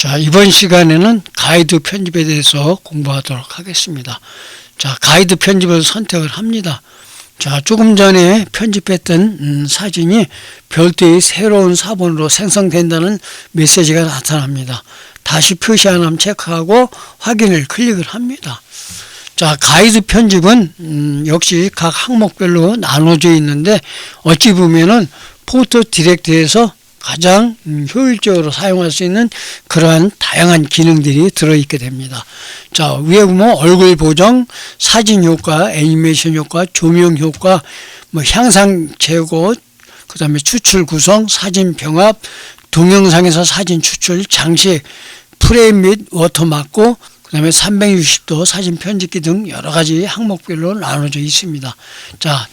자, 이번 시간에는 가이드 편집에 대해서 공부하도록 하겠습니다. 자, 가이드 편집을 선택을 합니다. 자, 조금 전에 편집했던 음, 사진이 별도의 새로운 사본으로 생성된다는 메시지가 나타납니다. 다시 표시하면 체크하고 확인을 클릭을 합니다. 자, 가이드 편집은 음, 역시 각 항목별로 나눠져 있는데 어찌 보면은 포토 디렉트에서 가장 음, 효율적으로 사용할 수 있는 그러한 다양한 기능들이 들어있게 됩니다. 자, 위에 보면 얼굴 보정, 사진 효과, 애니메이션 효과, 조명 효과, 뭐 향상 제거, 그 다음에 추출 구성, 사진 병합, 동영상에서 사진 추출, 장식, 프레임 및 워터마크, 그 다음에 360도 사진 편집기 등 여러 가지 항목별로 나눠져 있습니다. 자,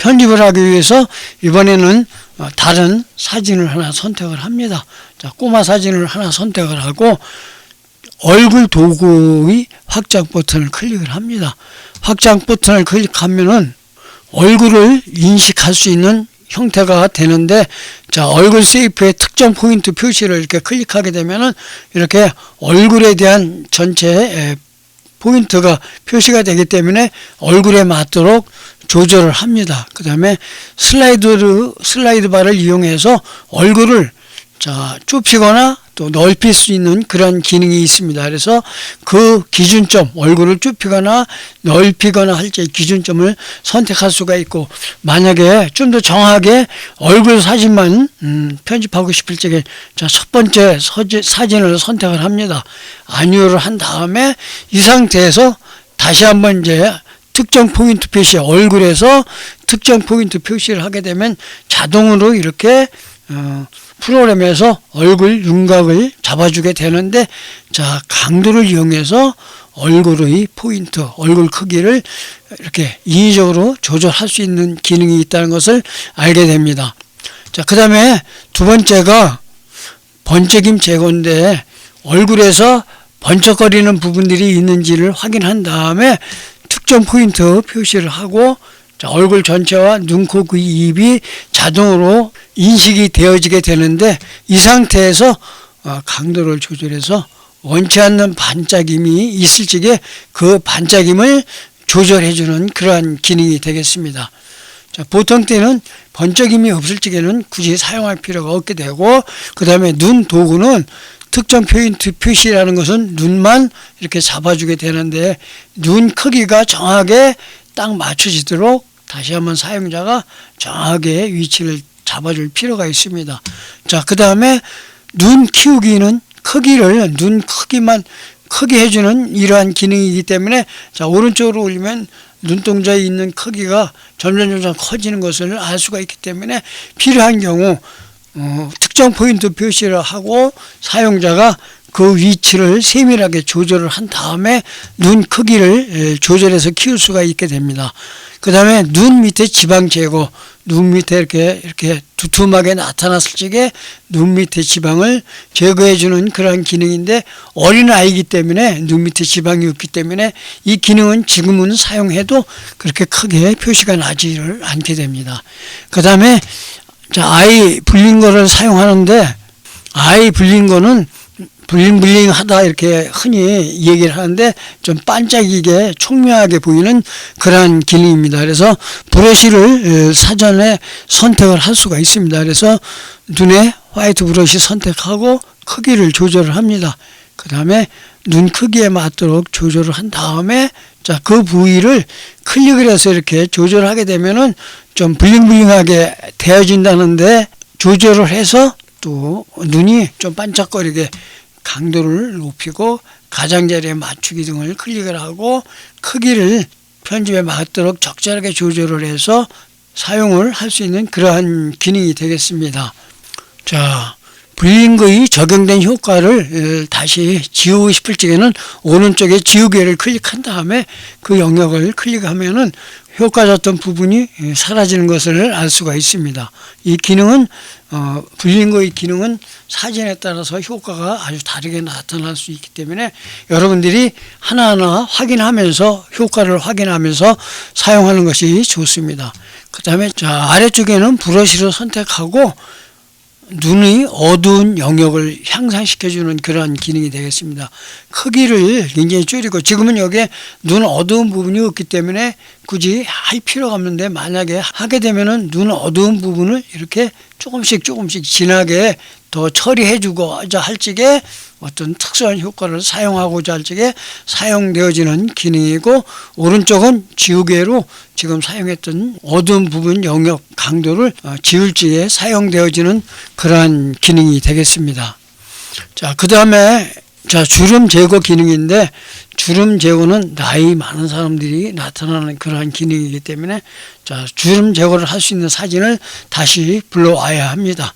편집을 하기 위해서 이번에는 어, 다른 사진을 하나 선택을 합니다. 자, 꼬마 사진을 하나 선택을 하고 얼굴 도구의 확장 버튼을 클릭을 합니다. 확장 버튼을 클릭하면은 얼굴을 인식할 수 있는 형태가 되는데 자 얼굴 세이프의 특정 포인트 표시를 이렇게 클릭하게 되면은 이렇게 얼굴에 대한 전체 포인트가 표시가 되기 때문에 얼굴에 맞도록 조절을 합니다. 그 다음에 슬라이드, 슬라이드 바를 이용해서 얼굴을 자, 좁히거나 또 넓힐 수 있는 그런 기능이 있습니다. 그래서 그 기준점, 얼굴을 좁히거나 넓히거나 할 때 기준점을 선택할 수가 있고, 만약에 좀 더 정확하게 얼굴 사진만 음, 편집하고 싶을 적에 자, 첫 번째 서지, 사진을 선택을 합니다. 안유를 한 다음에 이 상태에서 다시 한번 이제 특정 포인트 표시, 얼굴에서 특정 포인트 표시를 하게 되면 자동으로 이렇게 어, 프로그램에서 얼굴 윤곽을 잡아주게 되는데 자 강도를 이용해서 얼굴의 포인트, 얼굴 크기를 이렇게 인위적으로 조절할 수 있는 기능이 있다는 것을 알게 됩니다. 자, 그 다음에 두 번째가 번쩍임 제거인데 얼굴에서 번쩍거리는 부분들이 있는지를 확인한 다음에 특정 포인트 표시를 하고 자, 얼굴 전체와 눈, 코, 귀, 입이 자동으로 인식이 되어지게 되는데 이 상태에서 어, 강도를 조절해서 원치 않는 반짝임이 있을 적에 그 반짝임을 조절해주는 그러한 기능이 되겠습니다. 자, 보통 때는 번쩍임이 없을 적에는 굳이 사용할 필요가 없게 되고 그 다음에 눈 도구는 특정 포인트 표시라는 것은 눈만 이렇게 잡아주게 되는데 눈 크기가 정확하게 딱 맞춰지도록 다시 한번 사용자가 정확하게 위치를 잡아줄 필요가 있습니다. 자, 그 다음에 눈 키우기는 크기를 눈 크기만 크게 해주는 이러한 기능이기 때문에 자 오른쪽으로 올리면 눈동자에 있는 크기가 점점 점점 커지는 것을 알 수가 있기 때문에 필요한 경우 어, 특정 포인트 표시를 하고 사용자가 그 위치를 세밀하게 조절을 한 다음에 눈 크기를 조절해서 키울 수가 있게 됩니다. 그 다음에 눈 밑에 지방 제거, 눈 밑에 이렇게, 이렇게 두툼하게 나타났을 적에 눈 밑에 지방을 제거해주는 그런 기능인데 어린 아이기 때문에 눈 밑에 지방이 없기 때문에 이 기능은 지금은 사용해도 그렇게 크게 표시가 나지를 않게 됩니다. 그 다음에 자, 아이 불린 거를 사용하는데 아이 불린 거는 블링블링 하다 이렇게 흔히 얘기를 하는데 좀 반짝이게 총명하게 보이는 그러한 기능입니다. 그래서 브러쉬를 사전에 선택을 할 수가 있습니다. 그래서 눈에 화이트 브러쉬 선택하고 크기를 조절을 합니다. 그 다음에 눈 크기에 맞도록 조절을 한 다음에 자, 그 부위를 클릭을 해서 이렇게 조절하게 되면은 좀 블링블링하게 되어진다는데 조절을 해서 또 눈이 좀 반짝거리게 강도를 높이고 가장자리에 맞추기 등을 클릭을 하고 크기를 편집에 맞도록 적절하게 조절을 해서 사용을 할 수 있는 그러한 기능이 되겠습니다. 자, 블링거의 적용된 효과를 다시 지우고 싶을 적에는 오른쪽에 지우개를 클릭한 다음에 그 영역을 클릭하면은 효과졌던 부분이 사라지는 것을 알 수가 있습니다. 이 기능은 어, 블링거의 기능은 사진에 따라서 효과가 아주 다르게 나타날 수 있기 때문에 여러분들이 하나하나 확인하면서 효과를 확인하면서 사용하는 것이 좋습니다. 그 다음에 자 아래쪽에는 브러쉬를 선택하고 눈의 어두운 영역을 향상시켜주는 그러한 기능이 되겠습니다. 크기를 굉장히 줄이고 지금은 여기에 눈 어두운 부분이 없기 때문에 굳이 할 필요가 없는데 만약에 하게 되면은 눈 어두운 부분을 이렇게 조금씩 조금씩 진하게 더 처리해주고자 할 적에 어떤 특수한 효과를 사용하고자 할 적에 사용되어지는 기능이고 오른쪽은 지우개로 지금 사용했던 어두운 부분 영역 강도를 어, 지울 적에 사용되어지는 그러한 기능이 되겠습니다. 자, 그 다음에 자, 주름 제거 기능인데 주름 제거는 나이 많은 사람들이 나타나는 그러한 기능이기 때문에 자, 주름 제거를 할 수 있는 사진을 다시 불러와야 합니다.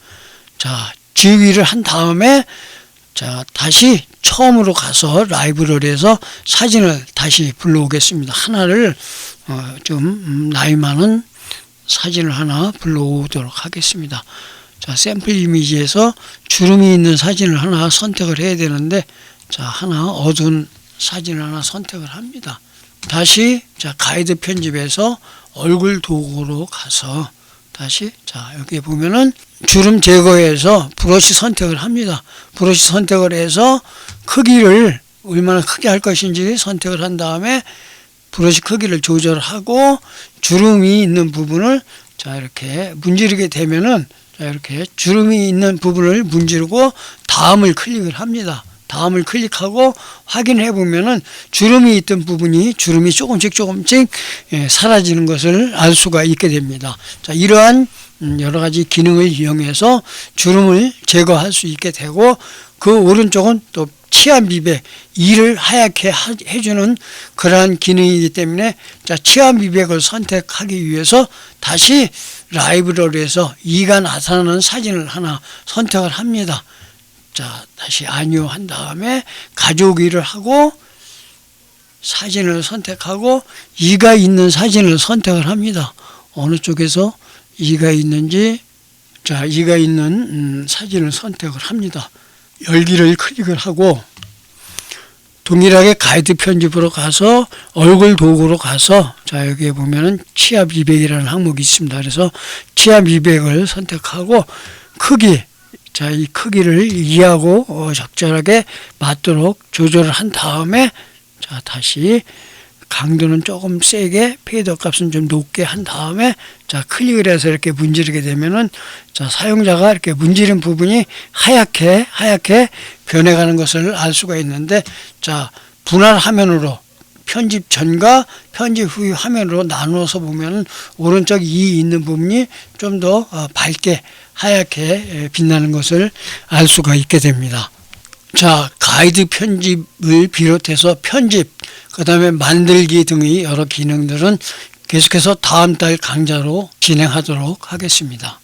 자, 지휘를 한 다음에 자, 다시 처음으로 가서 라이브러리에서 사진을 다시 불러오겠습니다. 하나를 어, 좀 음, 나이 많은 사진을 하나 불러오도록 하겠습니다. 자, 샘플 이미지에서 주름이 있는 사진을 하나 선택을 해야 되는데 자, 하나 어두운 사진을 하나 선택을 합니다. 다시 자, 가이드 편집에서 얼굴 도구로 가서 다시 자, 여기 보면은 주름 제거해서 브러쉬 선택을 합니다. 브러쉬 선택을 해서 크기를 얼마나 크게 할 것인지 선택을 한 다음에 브러쉬 크기를 조절하고 주름이 있는 부분을 자 이렇게 문지르게 되면은 자 이렇게 주름이 있는 부분을 문지르고 다음을 클릭을 합니다. 다음을 클릭하고 확인해 보면은 주름이 있던 부분이 주름이 조금씩 조금씩 예, 사라지는 것을 알 수가 있게 됩니다. 자 이러한 음, 여러 가지 기능을 이용해서 주름을 제거할 수 있게 되고 그 오른쪽은 또 치아 미백 이를 하얗게 하- 해주는 그러한 기능이기 때문에 자 치아 미백을 선택하기 위해서 다시 라이브러리에서 이가 나타나는 사진을 하나 선택을 합니다. 자 다시 아니요 한 다음에 가져오기를 하고 사진을 선택하고 이가 있는 사진을 선택을 합니다. 어느 쪽에서 이가 있는지 자 이가 있는 음, 사진을 선택을 합니다. 열기를 클릭을 하고 동일하게 가이드 편집으로 가서 얼굴 도구로 가서 자 여기에 보면은 치아 미백이라는 항목이 있습니다. 그래서 치아 미백을 선택하고 크기 자 이 크기를 이해하고 어, 적절하게 맞도록 조절을 한 다음에 자 다시 강도는 조금 세게 페이더 값은 좀 높게 한 다음에 자 클릭을 해서 이렇게 문지르게 되면은 자 사용자가 이렇게 문지른 부분이 하얗게 하얗게 변해가는 것을 알 수가 있는데 자 분할 화면으로 편집 전과 편집 후의 화면으로 나누어서 보면은 오른쪽 이 있는 부분이 좀더 어, 밝게 하얗게 에, 빛나는 것을 알 수가 있게 됩니다. 자, 가이드 편집을 비롯해서 편집, 그 다음에 만들기 등의 여러 기능들은 계속해서 다음 달 강좌로 진행하도록 하겠습니다.